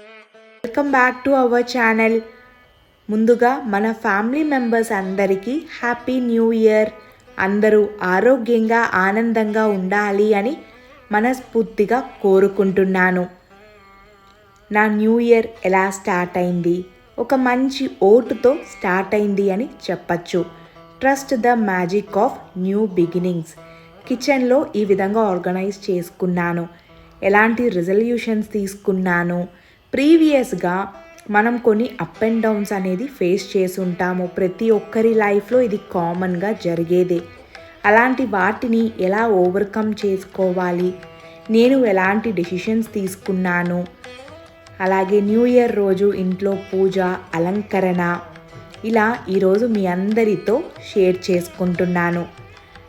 Welcome back to our channel ముందుగా మన family members అందరికీ హ్యాపీ న్యూ ఇయర్ అందరూ ఆరోగ్యంగా ఆనందంగా ఉండాలి అని మనస్ఫూర్తిగా కోరుకుంటున్నాను. నా న్యూ ఇయర్ ఎలా స్టార్ట్ అయింది? ఒక మంచి ఓటుతో స్టార్ట్ అయింది అని చెప్పచ్చు. Trust the magic of new beginnings కిచెన్లో ఈ విధంగా ఆర్గనైజ్ చేసుకున్నాను. ఎలాంటి రిజల్యూషన్స్ తీసుకున్నాను? ప్రీవియస్గా మనం కొన్ని అప్ అండ్ డౌన్స్ అనేది ఫేస్ చేసి ఉంటాము ప్రతి ఒక్కరి లైఫ్లో ఇది కామన్గా జరిగేదే. అలాంటి వాటిని ఎలా ఓవర్కమ్ చేసుకోవాలి? నేను ఎలాంటి డెసిషన్స్ తీసుకున్నాను? అలాగే న్యూ ఇయర్ రోజు ఇంట్లో పూజ అలంకరణ ఇలా ఈరోజు మీ అందరితో షేర్ చేసుకుంటున్నాను.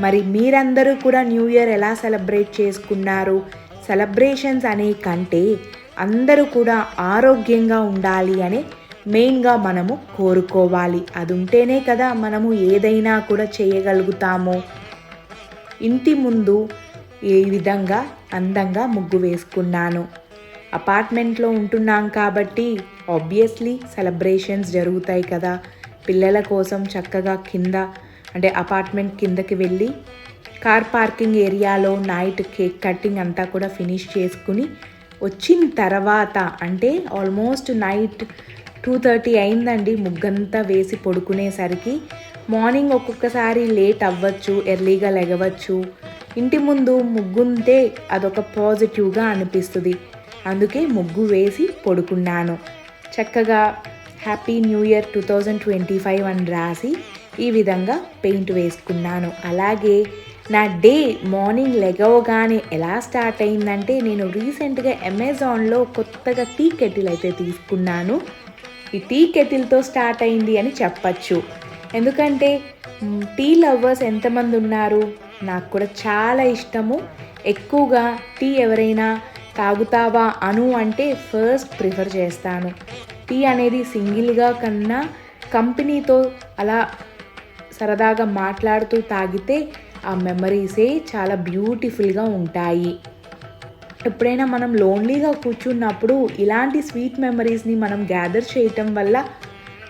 మరి మీరందరూ కూడా న్యూ ఇయర్ ఎలా సెలబ్రేట్ చేసుకున్నారు? సెలబ్రేషన్స్ అనే కంటే అందరూ కూడా ఆరోగ్యంగా ఉండాలి అని మెయిన్గా మనము కోరుకోవాలి. అది ఉంటేనే కదా మనము ఏదైనా కూడా చేయగలుగుతాము. ఇంటి ముందు ఈ విధంగా అందంగా ముగ్గు వేసుకున్నాను. అపార్ట్మెంట్లో ఉంటున్నాం కాబట్టి ఆబ్వియస్లీ సెలబ్రేషన్స్ జరుగుతాయి కదా. పిల్లల కోసం చక్కగా కింద అంటే అపార్ట్మెంట్ కిందకి వెళ్ళి కార్ పార్కింగ్ ఏరియాలో నైట్ కేక్ కటింగ్ అంతా కూడా ఫినిష్ చేసుకుని వచ్చిన తర్వాత అంటే ఆల్మోస్ట్ నైట్ టూ థర్టీ అయిందండి ముగ్గంతా వేసి పడుకునేసరికి. మార్నింగ్ ఒక్కొక్కసారి లేట్ అవ్వచ్చు ఎర్లీగా లెగవచ్చు. ఇంటి ముందు ముగ్గుంటే అదొక పాజిటివ్గా అనిపిస్తుంది. అందుకే ముగ్గు వేసి పడుకున్నాను. చక్కగా happy new year two thousand twenty five అని రాసి ఈ విధంగా పెయింట్ వేసుకున్నాను. అలాగే నా డే మార్నింగ్ లెగవగానే ఎలా స్టార్ట్ అయిందంటే నేను రీసెంట్గా అమెజాన్లో కొత్తగా టీ కెటిల్ అయితే తీసుకున్నాను. ఈ టీ కెటిల్తో స్టార్ట్ అయింది అని చెప్పచ్చు. ఎందుకంటే టీ లవర్స్ ఎంతమంది ఉన్నారు? నాకు కూడా చాలా ఇష్టము. ఎక్కువగా టీ ఎవరైనా తాగుతావా అను అంటే ఫస్ట్ ప్రిఫర్ చేస్తాను. టీ అనేది సింగిల్గా కన్నా కంపెనీతో అలా సరదాగా మాట్లాడుతూ తాగితే ఆ మెమరీసే చాలా బ్యూటిఫుల్గా ఉంటాయి. ఎప్పుడైనా మనం లోన్లీగా కూర్చున్నప్పుడు ఇలాంటి స్వీట్ మెమరీస్ని మనం గ్యాదర్ చేయటం వల్ల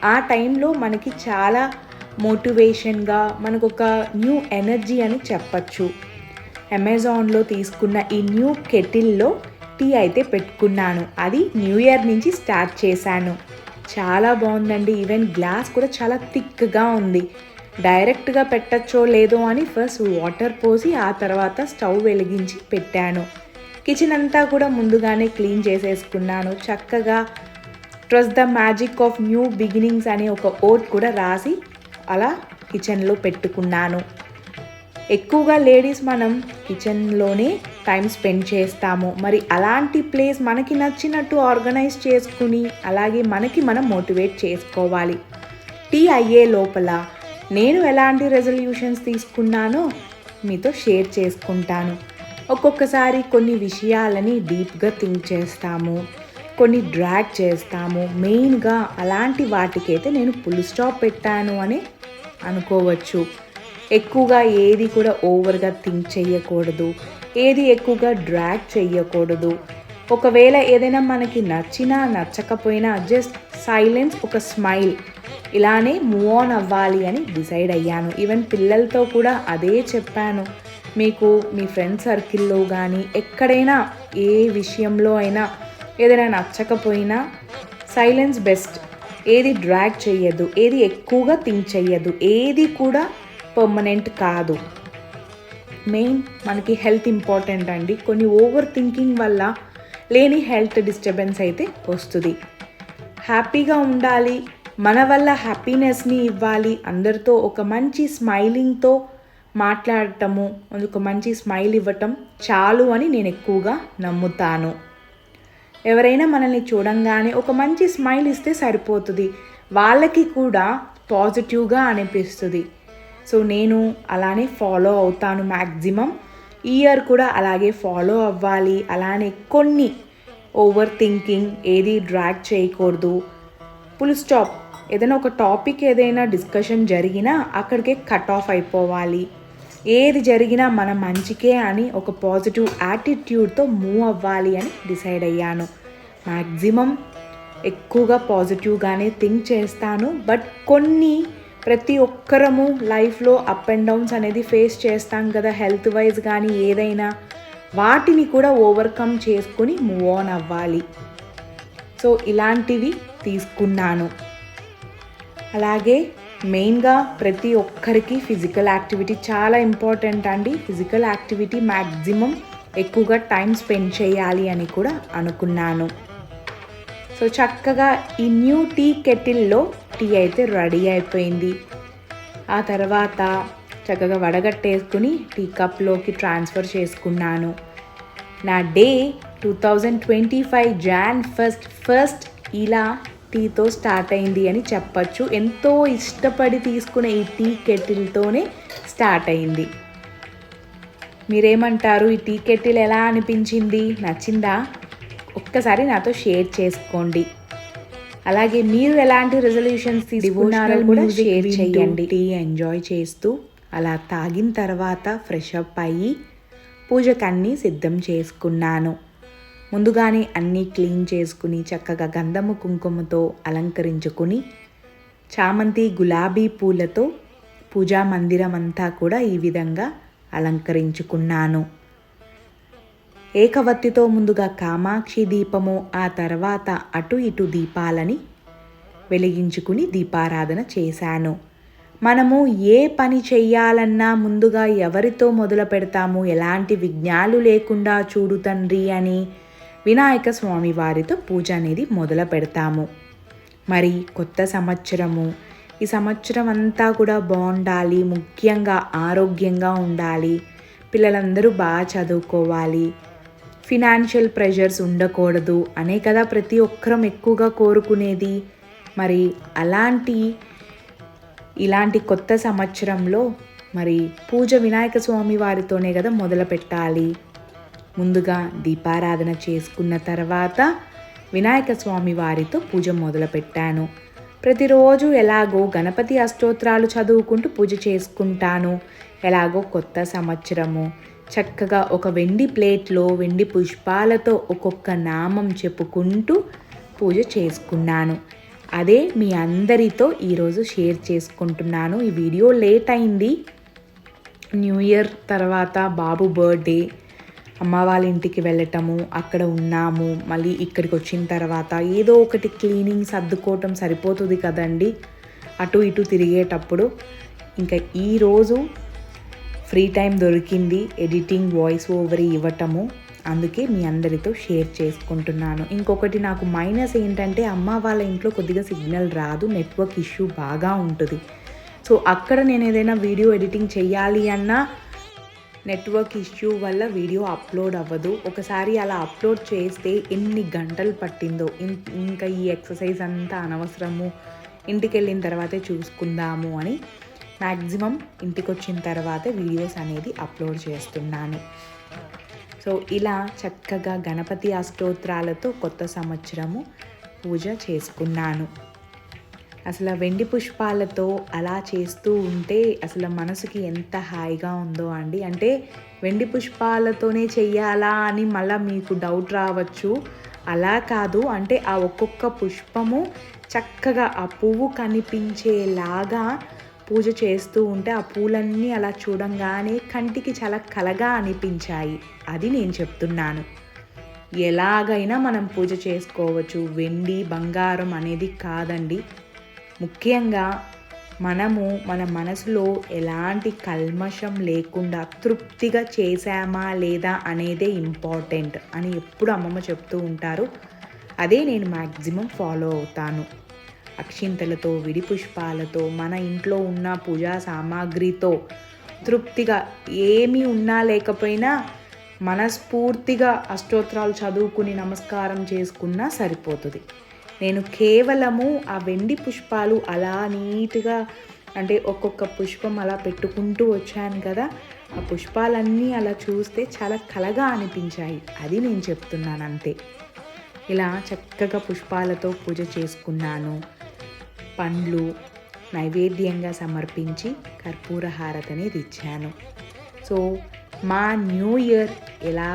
ఆ టైంలో మనకి చాలా మోటివేషన్గా మనకు ఒక న్యూ ఎనర్జీ అని చెప్పచ్చు. అమెజాన్లో తీసుకున్న ఈ న్యూ కెటిల్లో టీ అయితే పెట్టుకున్నాను. అది న్యూ ఇయర్ నుంచి స్టార్ట్ చేశాను. చాలా బాగుందండి. ఈవెన్ గ్లాస్ కూడా చాలా థిక్గా ఉంది. డైరెక్ట్గా పెట్టచ్చో లేదో అని ఫస్ట్ వాటర్ పోసి ఆ తర్వాత స్టవ్ వెలిగించి పెట్టాను. కిచెన్ అంతా కూడా ముందుగానే క్లీన్ చేసేసుకున్నాను. చక్కగా trust the magic of new beginnings అనే ఒక ఓట్ కూడా రాసి అలా కిచెన్లో పెట్టుకున్నాను. ఎక్కువగా లేడీస్ మనం కిచెన్లోనే టైం స్పెండ్ చేస్తాము. మరి అలాంటి ప్లేస్ మనకి నచ్చినట్టు ఆర్గనైజ్ చేసుకుని అలాగే మనకి మనం మోటివేట్ చేసుకోవాలి. టీ అయ్యే లోపల నేను ఎలాంటి రెజల్యూషన్స్ తీసుకున్నానో మీతో షేర్ చేసుకుంటాను. ఒక్కొక్కసారి కొన్ని విషయాలని డీప్గా థింక్ చేస్తాము. కొన్ని డ్రాగ్ చేస్తాము. మెయిన్గా అలాంటి వాటికైతే నేను ఫుల్ స్టాప్ పెట్టాను అని అనుకోవచ్చు. ఎక్కువగా ఏది కూడా ఓవర్గా థింక్ చేయకూడదు. ఏది ఎక్కువగా డ్రాగ్ చేయకూడదు. ఒకవేళ ఏదైనా మనకి నచ్చినా నచ్చకపోయినా జస్ట్ సైలెన్స్ ఒక స్మైల్ ఇలానే మూవ్ ఆన్ అవ్వాలి అని డిసైడ్ అయ్యాను. ఈవెన్ పిల్లలతో కూడా అదే చెప్పాను. మీకు మీ ఫ్రెండ్ సర్కిల్లో కానీ ఎక్కడైనా ఏ విషయంలో అయినా ఏదైనా నచ్చకపోయినా సైలెన్స్ బెస్ట్ ఏది డ్రాగ్ చేయద్దు ఏది ఎక్కువగా థింక్ చేయద్దు ఏది కూడా పర్మనెంట్ కాదు. మెయిన్ మనకి హెల్త్ ఇంపార్టెంట్ అండి. కొన్ని ఓవర్ థింకింగ్ వల్ల లేని హెల్త్ డిస్టర్బెన్స్ అయితే వస్తుంది. హ్యాపీగా ఉండాలి మన వల్ల హ్యాపీనెస్ని ఇవ్వాలి అందరితో ఒక మంచి స్మైలింగ్తో మాట్లాడటము ఒక మంచి స్మైల్ ఇవ్వటం చాలు అని నేను ఎక్కువగా నమ్ముతాను. ఎవరైనా మనల్ని చూడంగానే ఒక మంచి స్మైల్ ఇస్తే సరిపోతుంది. వాళ్ళకి కూడా పాజిటివ్గా అనిపిస్తుంది. సో నేను అలానే ఫాలో అవుతాను మ్యాక్సిమం ఇయర్ కూడా అలాగే ఫాలో అవ్వాలి. అలానే కొన్ని ఓవర్ థింకింగ్ ఏది డ్రాగ్ చేయకూడదు. ఫుల్ స్టాప్ ఏదైనా ఒక టాపిక్ ఏదైనా డిస్కషన్ జరిగినా అక్కడికే కట్ ఆఫ్ అయిపోవాలి. ఏది జరిగినా మన మంచికే అని ఒక పాజిటివ్ యాటిట్యూడ్తో మూవ్ అవ్వాలి అని డిసైడ్ అయ్యాను. మ్యాక్సిమం ఎక్కువగా పాజిటివ్గానే థింక్ చేస్తాను. బట్ కొన్ని ప్రతి ఒక్కరము లైఫ్లో అప్ అండ్ డౌన్స్ అనేది ఫేస్ చేస్తాం కదా హెల్త్ వైజ్ కానీ ఏదైనా. వాటిని కూడా ఓవర్కమ్ చేసుకుని మూవ్ ఆన్ అవ్వాలి. సో ఇలాంటివి తీసుకున్నాను. అలాగే మెయిన్గా ప్రతి ఒక్కరికి ఫిజికల్ యాక్టివిటీ చాలా ఇంపార్టెంట్ అండి. ఫిజికల్ యాక్టివిటీ మ్యాక్సిమం ఎక్కువగా టైం స్పెండ్ చేయాలి అని కూడా అనుకున్నాను. సో చక్కగా ఈ న్యూ టీ కెటిల్లో టీ అయితే రెడీ అయిపోయింది. ఆ తర్వాత చక్కగా వడగట్టేసుకుని టీ కప్లోకి ట్రాన్స్ఫర్ చేసుకున్నాను. నా day two thousand twenty five Jan first first ఇలా టీతో స్టార్ట్ అయింది అని చెప్పచ్చు. ఎంతో ఇష్టపడి తీసుకునే ఈ టీ కెటిల్తోనే స్టార్ట్ అయింది. మీరేమంటారు? ఈ టీ కెటిల్ ఎలా అనిపించింది? నచ్చిందా? ఒక్కసారి నాతో షేర్ చేసుకోండి. అలాగే మీరు ఎలాంటి రెజల్యూషన్స్ తీసుకున్నారో కూడా షేర్ చేయండి. టీ ఎంజాయ్ చేస్తూ అలా తాగిన తర్వాత ఫ్రెష్ అప్ అయ్యి పూజకన్నీ సిద్ధం చేసుకున్నాను. ముందుగానే అన్నీ క్లీన్ చేసుకుని చక్కగా గంధము కుంకుమతో అలంకరించుకుని చామంతి గులాబీ పూలతో పూజా మందిరం అంతా కూడా ఈ విధంగా అలంకరించుకున్నాను. ఏకవత్తితో ముందుగా కామాక్షి దీపము ఆ తర్వాత అటు ఇటు దీపాలని వెలిగించుకుని దీపారాధన చేశాను. మనము ఏ పని చెయ్యాలన్నా ముందుగా ఎవరితో మొదలు పెడతాము ఎలాంటి విఘ్నాలు లేకుండా చూడు తండ్రి అని వినాయక స్వామి వారితో పూజ అనేది మొదలు పెడతాము. మరి కొత్త సంవత్సరము ఈ సంవత్సరం అంతా కూడా బాగుండాలి ముఖ్యంగా ఆరోగ్యంగా ఉండాలి పిల్లలందరూ బాగా చదువుకోవాలి ఫినాన్షియల్ ప్రెషర్స్ ఉండకూడదు అనే కదా ప్రతి ఒక్కరం ఎక్కువగా కోరుకునేది. మరి అలాంటి ఇలాంటి కొత్త సంవత్సరంలో మరి పూజ వినాయక స్వామి వారితోనే కదా మొదలు పెట్టాలి. ముందుగా దీపారాధన చేసుకున్న తర్వాత వినాయక స్వామి వారితో పూజ మొదలుపెట్టాను ప్రతిరోజు ఎలాగో గణపతి అష్టోత్రాలు చదువుకుంటూ పూజ చేసుకుంటాను. ఎలాగో కొత్త సంవత్సరము చక్కగా ఒక వెండి ప్లేట్లో వెండి పుష్పాలతో ఒక్కొక్క నామం చెప్పుకుంటూ పూజ చేసుకున్నాను. అదే మీ అందరితో ఈరోజు షేర్ చేసుకుంటున్నాను. ఈ వీడియో లేట్ అయింది. న్యూ ఇయర్ తర్వాత బాబు బర్త్డే. అమ్మ వాళ్ళ ఇంటికి వెళ్ళటము అక్కడ ఉన్నాము. మళ్ళీ ఇక్కడికి వచ్చిన తర్వాత ఏదో ఒకటి క్లీనింగ్ సర్దుకోవటం సరిపోతుంది కదండి. అటు ఇటు తిరిగేటప్పుడు. ఇంకా ఈరోజు ఫ్రీ టైం దొరికింది ఎడిటింగ్ వాయిస్ ఓవర్ ఇవ్వటము. అందుకే మీ అందరితో షేర్ చేసుకుంటున్నాను. ఇంకొకటి నాకు మైనస్ ఏంటంటే అమ్మ వాళ్ళ ఇంట్లో కొద్దిగా సిగ్నల్ రాదు నెట్వర్క్ ఇష్యూ బాగా ఉంటుంది. సో అక్కడ నేను ఏదైనా వీడియో ఎడిటింగ్ చేయాలి అన్నా నెట్వర్క్ ఇష్యూ వల్ల వీడియో అప్లోడ్ అవ్వదు. ఒకసారి అలా అప్లోడ్ చేస్తే ఎన్ని గంటలు పట్టిందో. ఇంకా ఈ ఎక్సర్సైజ్ అంతా అనవసరము. ఇంటికి వెళ్ళిన తర్వాతే చూసుకుందాము అని మ్యాక్సిమం ఇంటికి వచ్చిన తర్వాతే వీడియోస్ అనేది అప్లోడ్ చేస్తున్నాను. సో ఇలా చక్కగా గణపతి అష్టోత్తరాలతో కొత్త సంవత్సరము పూజ చేసుకున్నాను. అసలు వెండి పుష్పాలతో అలా చేస్తూ ఉంటే అసలు మనసుకి ఎంత హాయిగా ఉందో అండి. అంటే వెండి పుష్పాలతోనే చెయ్యాలా అని మళ్ళీ మీకు డౌట్ రావచ్చు. అలా కాదు. అంటే ఆ ఒక్కొక్క పుష్పము చక్కగా ఆ పువ్వు కనిపించేలాగా పూజ చేస్తూ ఉంటే ఆ పూలన్నీ అలా చూడంగానే కంటికి చాలా కలగా అనిపించాయి. అది నేను చెప్తున్నాను. ఎలాగైనా మనం పూజ చేసుకోవచ్చు. వెండి బంగారం అనేది కాదండి. ముఖ్యంగా మనము మన మనసులో ఎలాంటి కల్మషం లేకుండా తృప్తిగా చేశామా లేదా అనేదే ఇంపార్టెంట్ అని ఎప్పుడు అమ్మమ్మ చెప్తూ ఉంటారు. అదే నేను మ్యాక్సిమం ఫాలో అవుతాను. అక్షింతలతో విడి పుష్పాలతో మన ఇంట్లో ఉన్న పూజా సామాగ్రితో తృప్తిగా ఏమి ఉన్నా లేకపోయినా మనస్ఫూర్తిగా అష్టోత్రాలు చదువుకుని నమస్కారం చేసుకున్నా సరిపోతుంది. నేను కేవలము ఆ వెండి పుష్పాలు అలా నీట్గా అంటే ఒక్కొక్క పుష్పం అలా పెట్టుకుంటూ వచ్చాను కదా ఆ పుష్పాలన్నీ అలా చూస్తే చాలా కలగా అనిపించాయి. అది నేను చెప్తున్నాను అంతే. ఇలా చక్కగా పుష్పాలతో పూజ చేసుకున్నాను. పండ్లు నైవేద్యంగా సమర్పించి కర్పూర హారతని ఇచ్చాను. సో మా న్యూ ఇయర్ ఎలా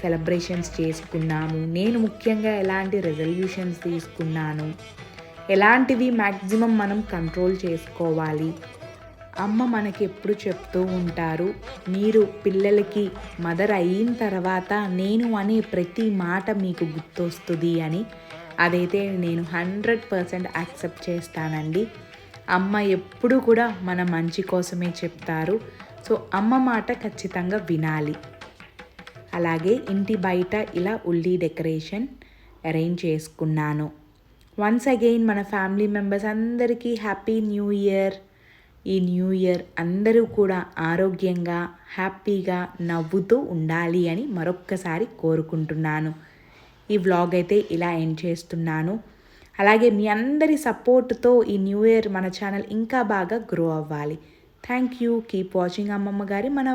సెలబ్రేషన్స్ చేసుకున్నాము నేను ముఖ్యంగా ఎలాంటి రెజల్యూషన్స్ తీసుకున్నాను ఎలాంటివి మ్యాక్సిమం మనం కంట్రోల్ చేసుకోవాలి అమ్మ మనకి ఎప్పుడు చెప్తూ ఉంటారు మీరు పిల్లలకి మదర్ అయిన తర్వాత నేను అనే ప్రతి మాట మీకు గుర్తొస్తుంది అని అదైతే నేను హండ్రెడ్ పర్సెంట్ యాక్సెప్ట్ చేస్తానండి. అమ్మ ఎప్పుడు కూడా మన మంచి కోసమే చెప్తారు. సో అమ్మ మాట ఖచ్చితంగా వినాలి. అలాగే ఇంటి బయట ఇలా ఉల్లి డెకరేషన్ అరేంజ్ చేసుకున్నాను. వన్స్ అగైన్ మన ఫ్యామిలీ మెంబర్స్ అందరికీ హ్యాపీ న్యూ ఇయర్. ఈ న్యూ ఇయర్ అందరూ కూడా ఆరోగ్యంగా హ్యాపీగా నవ్వుతూ ఉండాలి అని మరొక్కసారి కోరుకుంటున్నాను. ఈ వ్లాగ్ అయితే ఇలా ఎండ్ చేస్తున్నాను. అలాగే మీ అందరి సపోర్ట్తో ఈ న్యూ ఇయర్ మన ఛానల్ ఇంకా బాగా గ్రో అవ్వాలి. థ్యాంక్ యూ కీప్ వాచింగ్ అమ్మమ్మ గారి మన